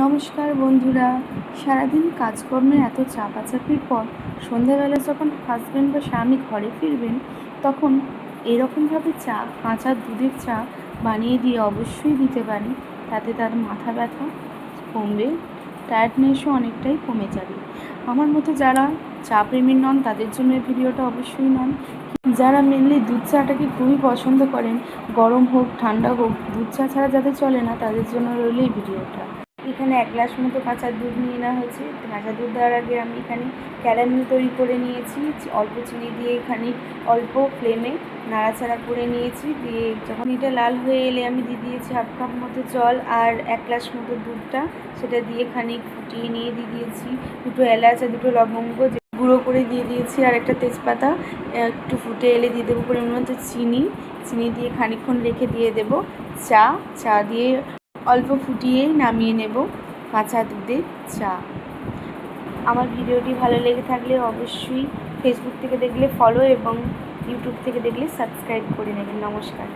নমস্কার বন্ধুরা। সারাদিন কাজকর্মে এত চাপাচাপির পর সন্ধ্যাবেলা যখন হাজব্যান্ড বা স্বামী ঘরে ফিরবেন, তখন এরকমভাবে চা, কাঁচা দুধের চা বানিয়ে দিয়ে অবশ্যই দিতে পারি তাতে তার মাথা ব্যথা কমবে টায়ার্ডনেসও অনেকটাই কমে যাবে। আমার মতো যারা চা প্রেমী নন, তাদের জন্য এই ভিডিওটা অবশ্যই নন যারা মেনলি দুধ চাটাকে খুবই পছন্দ করেন, গরম হোক, ঠান্ডা হোক, দুধ চা ছাড়া যাদের চলে না, তাদের জন্য রইল এই ভিডিওটা। এখানে এক গ্লাস মতো কাঁচা দুধ নিয়ে নেওয়া হয়েছে। কাঁচা দুধ দেওয়ার আগে আমি এখানে ক্যারামেল তৈরি করে নিয়েছি। অল্প চিনি দিয়ে এখানে অল্প ফ্লেমে নাড়াচাড়া করে নিয়েছি। দিয়ে যখন এটা লাল হয়ে এলে আমি দিয়ে দিয়েছি হাফ কাপ মতো জল আর এক গ্লাস মতো দুধটা। সেটা দিয়ে খানিক ফুটিয়ে নিয়ে দিয়ে দিয়েছি। দুটো এলাচ আর দুটো লবঙ্গ গুঁড়ো করে দিয়ে দিয়েছি আর একটা তেজপাতা। একটু ফুটে এলে দিয়ে দেবো পরিমাণ মতো চিনি। চিনি দিয়ে খানিকক্ষণ রেখে দিয়ে দেবো। চা চা দিয়ে অল্প ফুটিয়ে নামিয়ে নেব কাঁচা দুধের চা। আমার ভিডিওটি ভালো লেগে থাকলে অবশ্যই ফেসবুক থেকে দেখলে ফলো এবং ইউটিউব থেকে দেখলে সাবস্ক্রাইব করে নেবেন। নমস্কার।